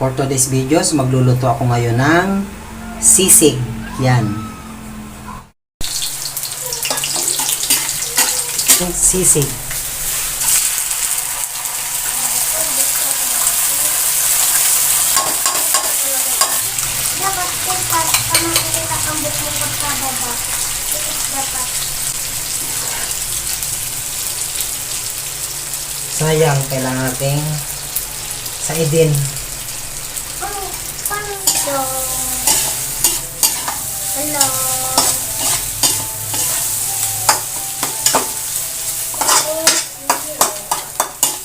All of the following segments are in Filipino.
For today's videos, magluluto ako ngayon ng sisig. Yan. Sisig. Dapat po pa, pamangkita ang mo pagkababa. Dapat. Sayang, kailangan nating sa idin. Do. Hello.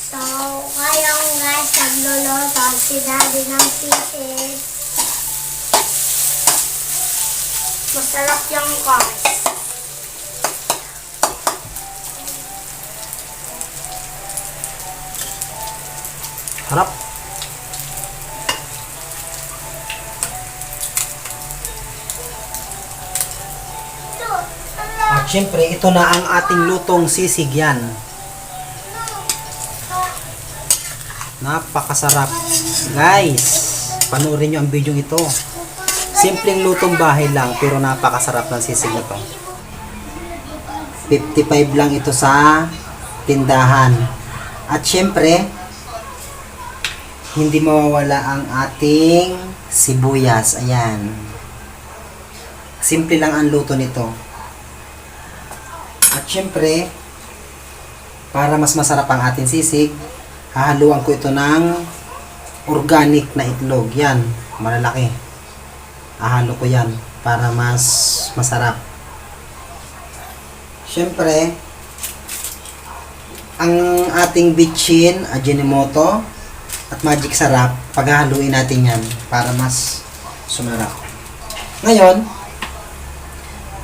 So, ngayon guys, nagluluto si daddy ng sisig. Masarap yung guys. Harap. At syempre, ito na ang ating lutong sisig yan. Napakasarap. Guys, panoorin nyo ang video ito. Simpleng lutong bahay lang, pero napakasarap ng sisig na to. 55 lang ito sa tindahan. At syempre, hindi mawawala ang ating sibuyas. Ayan. Simple lang ang luto nito. At syempre, para mas masarap ang ating sisig, hahaluan ko ito ng organic na itlog. Yan, malalaki. Hahalo ko yan para mas masarap. Syempre, ang ating bitchin, ajinomoto, at magic sarap, paghahaluin natin yan para mas sumarap. Ngayon,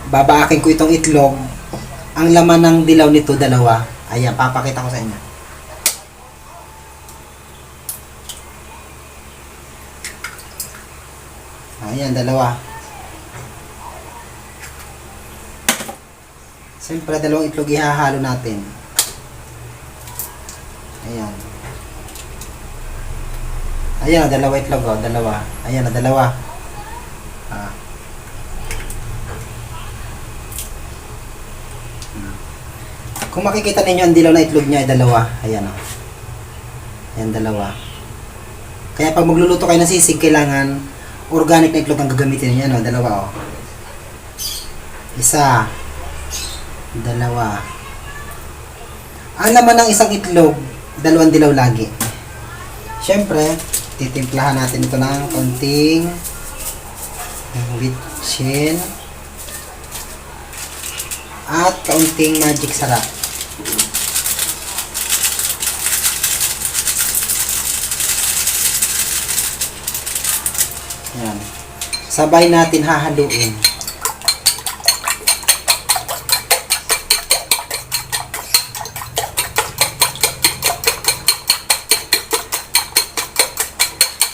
babaakin ko itong itlog. Ang laman ng dilaw nito, dalawa. Ayan, papakita ko sa inyo. Ayan, dalawa. Siyempre, dalawang itlog ihahalo natin. Ayan. Ayan, dalawa itlog, oh, dalawa. Ayan, dalawa. Ah. Kung makikita ninyo ang dilaw na itlog niya ay dalawa. Ayan, oh. Ayan, dalawa. Kaya pag magluluto kayo ng sisig, kailangan organic na itlog ang gagamitin niyo. Ano, dalawa, oh. Isa. Dalawa. Ang laman ng isang itlog, dalawang dilaw lagi. Siyempre, titimplahan natin ito ng konting bitchin at kaunting magic sarap. Yan. Sabay natin hahaluin.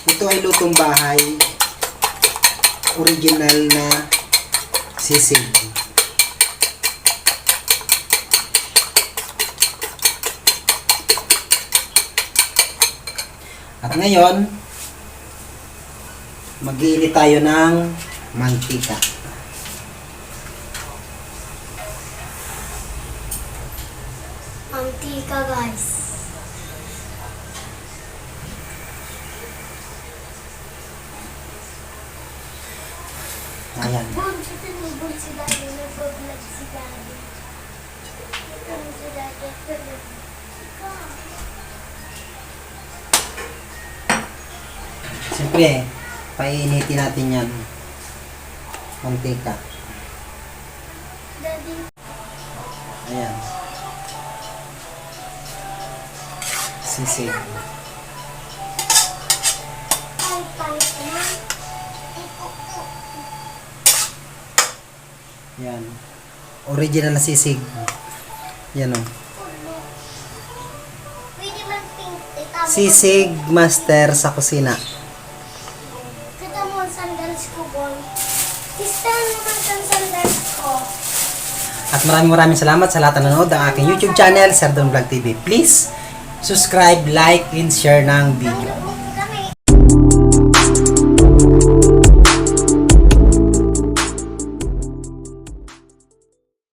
Ito ay lutong bahay. Original na sisig. At ngayon, mag-iinit tayo ng mantika. Mantika guys. Ayan. Siyempre, painitin natin yan. Mantika. Ayan. Sisig. Yan. Original na sisig. Yan o. Itama Sisig master sa kusina. At maraming maraming salamat sa lahat ng nanonood ng aking YouTube channel, Sir Don Vlog TV. Please, subscribe, like, and share ng video.